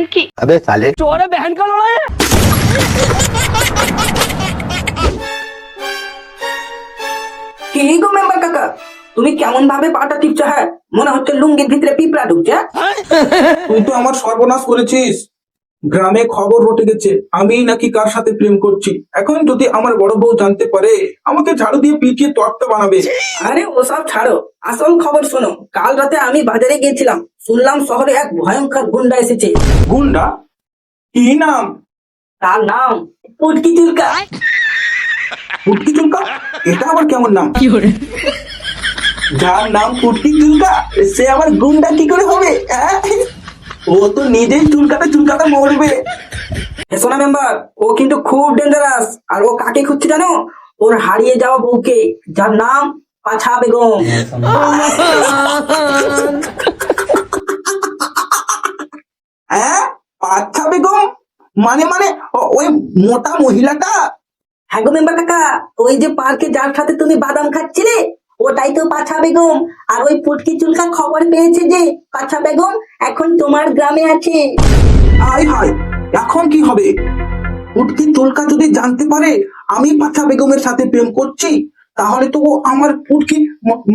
বলেন কি अबे साले কি গো মেম্বার কাকা তুমি কেমন ভাবে পাটা টিপছো হ্যাঁ মনে হচ্ছে লুঙ্গির ভিতরে পিঁপড়া ঢুকছে তুই তো আমার সর্বনাশ করেছিস গ্রামে খবর রটে গেছে আমি নাকি কার সাথে প্রেম করছি? এখন যদি আমার বড় বউ জানতে পারে আমাকে ঝাড়ু দিয়ে পিটিয়ে তর্ক বানাবে। আরে ওসব ছাড়ো আসল খবর শোনো কাল রাতে আমি বাজারে গিয়েছিলাম শুনলাম শহরে এক ভয়ঙ্কর গুন্ডা এসেছে। গুন্ডা? কি নাম? তার নাম পুটকি চুলকা। পুটকি চুলকা? এটা আবার কেমন নাম? কি করে? যার নাম পুটকি চুলকা সে আবার গুন্ডা কি করে হবে হ্যাঁ? ও তো নিজেই চুলকাতে চুলকাতে মরবে। সোনা মেম্বার, ও কিন্তু খুব ডেঞ্জারাস আর ও কাকে খুঁজছে জানো? ওর হারিয়ে যাওয়া বউকে, যার নাম পাছা বেগম। হ্যাঁ? আচ্ছা বেগম? মানে মানে ওই মোটা মহিলাটা? হ্যাঁ গো মেম্বার কাকা, ওই যে পার্কে যার সাথে তুমি বাদাম খাচ্ছিলে ওটাই তো পাছা বেগম। আর ওই পুটকি চুলকা খবর পেয়েছে যে পাছা বেগম এখন তোমার গ্রামে আছে। আয় হায় এখন কি হবে? উটকি চুলকা যদি জানতে পারে আমি পাছা বেগমের সাথে প্রেম করছি তাহলে তো ও আমার পুটকি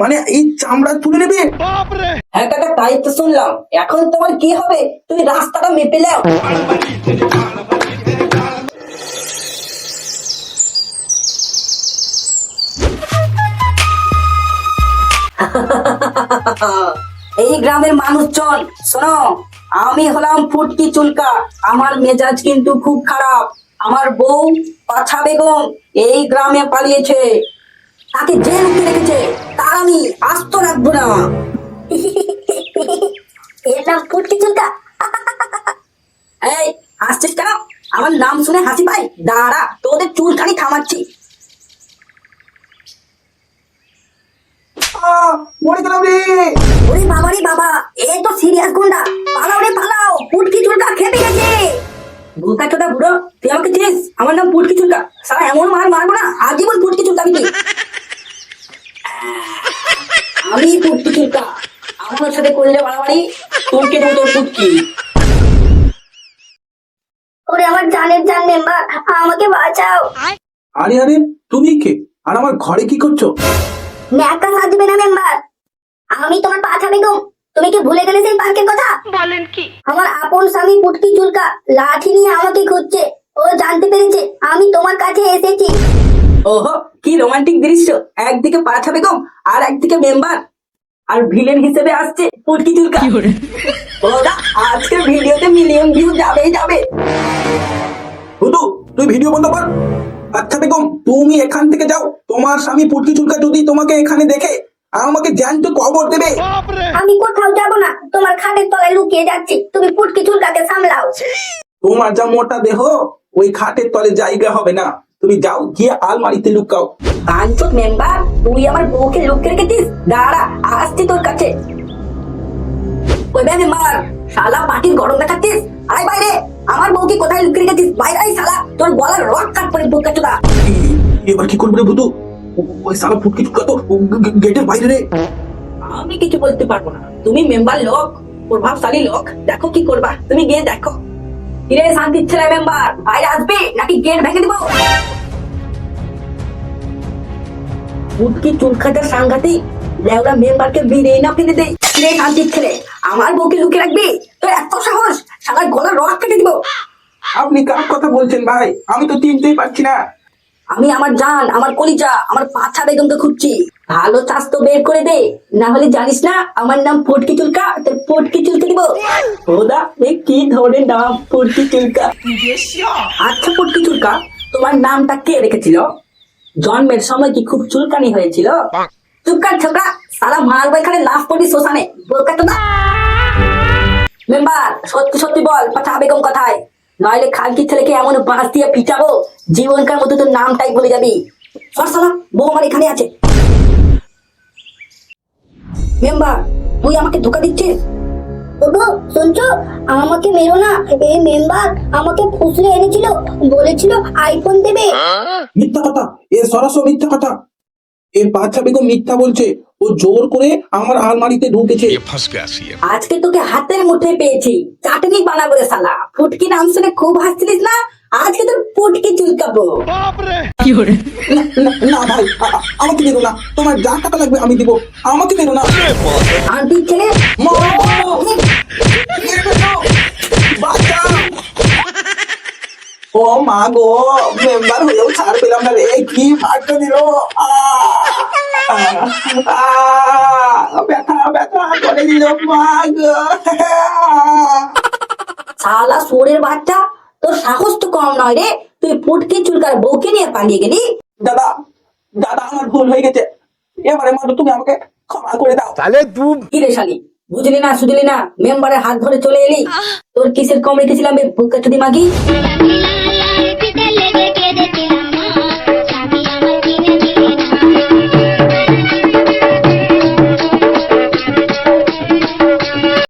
মানে এই চামড়া তুলে নেবে। হ্যাঁ কাকা তাই তো শুনলাম। এখন তোমার কি হবে? তুমি রাস্তাটা মেপে নাও। এই গ্রামের মানুষজন শোনো আমি হলাম ফুটকি চুলকা। আমার মেজাজ কিন্তু খুব খারাপ। আমার বউ পাছা বেগম এই গ্রামে পালিয়েছে। তাকে যে লুকিয়ে রেখেছে। তার আমি আস্ত রাখব না। এর নাম ফুটকি চুলকা। এই আসছিস কেন? আমার নাম শুনে হাসি পাই। দাঁড়া তোদের চুলখানি থামাচ্ছি। মরে গেলাম রে। ওরে বাবা রে বাবা এ তো সিরিয়াস গুন্ডা। পালাও রে পালাও। পুটকি চুলকা খেপে গেছে। বুকা চোদা বুড়ো তুই আমাকে চিনিস? আমার নাম পুটকি চুলকা। সারা এমন মার মারবো না আজীবন পুটকি চুলকা আমি আমি পুটকি চুলকা। আমার সাথে করলে বাড়াবাড়ি তোরকে দেবো তোর পুটকি। ওরে আমার জানের জান মেম্বার আমাকে বাঁচাও। আরে আরে তুমি কে? আর আমার ঘরে কি করছ? ন্যাকা সাজবে না মেম্বার। আমি তোমার পাছা বেগম তুমি কি ভুলে গেলে সেই পার্কের কথা? বলেন কি? আমার আপন স্বামী পুটকি চুলকা লাঠি নিয়ে আমাকে খুঁজছে। ও জানতে পেরেছে আমি তোমার কাছে এসেছি। ওহো কি রোমান্টিক দৃশ্য। একদিকে পাঠা বেগম আর একদিকে মেম্বার। আর ভিলেন হিসেবে আসছে পুটকি চুলকা। ওরা আজকের ভিডিওতে মিলিয়ন ভিউ যাবেই যাবে। হুদু তুই ভিডিও বন্ধ কর। আচ্ছা বেগম তুমি এখান থেকে যাও। তোমার স্বামী পুটকি চুলকা যদি তোমাকে এখানে দেখে আমাকে জ্যান্ত কবর দেবে। আমি কোথাও যাব না। তোমার খাটের তলায় লুকিয়ে যাচ্ছি। তুমি পুটকি চুলকাকে সামলাও। তোমার যা মোটা দেহ ওই খাটের তলে জায়গা হবে না। তুমি যাও গিয়ে আলমারিতে লুকাও। কাঞ্চন মেম্বার তুই আমার বউকে লুকিয়ে রেখেছিস? দাঁড়া আসছি তোর কাছে। ওই মেম্বার শালা পাটির গরম দেখাচ্ছিস? আয় বাইরে! আমার বউকে কোথায় লুকিয়ে রেখেছিস? বাইরে আয় তোর গলার রক কাট পরে বুক এ- এবার কি করবে রে ওই সালা ফুটকি চুলকা তো গেটের বাইরে রে। আমি কিছু বলতে পারব না। তুমি মেম্বার লোক প্রভাবশালী লোক দেখো কি করবা। তুমি গিয়ে দেখো। কিরে শান্তির ছেলে মেম্বার বাইরে আসবে নাকি গেট ভেঙে দিব? উটকি চুল খাটার সাংঘাতিক লেওরা মেম্বারকে বিড়েই না ফেলে দেয় কিরে শান্তির ছেলে আমার বউকে লুকিয়ে রাখবি? তোর এত সাহস সারা গলার রক কেটে দিব। আপনি কার কথা বলছেন ভাই? আমি তো চিনতেই পারছি না। আমি আমার জান, আমার কলিজা, আমার পাছা বেগমকে খুঁজছি। ভালো স্বাস্থ্য বের করে দে, না হলে জানিস না আমার নাম ফটকি চুলকা, তোর ফটকি চুলকে দিব। ওদা কি ধরনের নাম, ফটকি চুলকা? আচ্ছা ফটকি চুলকা, তোমার নামটা কে রেখেছিল? জন্মের সময় কি খুব চুলকানি হয়েছিল? চুপকার ছোকরা সারা মারবো এখানে লাশ পড়বি শ্মশানে বোকা তো না মেম্বার, সত্যি সত্যি বল পাঠা বেগম কথায়? নইলে খালকি ছেলেকে এমন বাঁশ দিয়ে পিটাবো? জীবনকার মতো তোর নামটাই বলে যাবি। সর সালা বউ আমার এখানে আছে। মেম্বার তুই আমাকে ধোকা দিচ্ছিস? ওগো শুনছো? আমাকে মেরো না। এই মেম্বার আমাকে ফুসলে এনেছিল বলেছিল আইফোন দেবে। মিথ্যা কথা। এ সরাসরি মিথ্যা কথা। এ বাচ্চা বেগম মিথ্যা বলছে। ও জোর করে আমার আলমারিতে ঢুকেছে। আজকে তোকে হাতের মুঠে পেয়েছি। চাটনি বানাবো রে শালা। ফুটকি নাম শুনে খুব হাসছিলিস না? আজকে তোর চুলকাবো। কি না ভাই আমাকে না। তোমার যা টাকা লাগবে আমি দিব। আমাকে না। আন্টি ছেলে ও মা গো মেম্বার হয়েও ছাড় পেলাম না রে। কি মারটা দিল ব্যথা ব্যথা করে দিল মা শালা সোরের বাচ্চা তোর সাহস তো কম নয় রে। তুই ফুটকি চুলকার বউকে নিয়ে পালিয়ে গেলি? দাদা দাদা আমার ভুল হয়ে গেছে। এবারে মাত্র তুমি আমাকে ক্ষমা করে দাও। কি রে শালি? বুঝলি না সুঝলি না? মেম্বারের হাত ধরে চলে এলি? তোর কিসের কম রেখেছিলাম বুকা চুদি মাগি?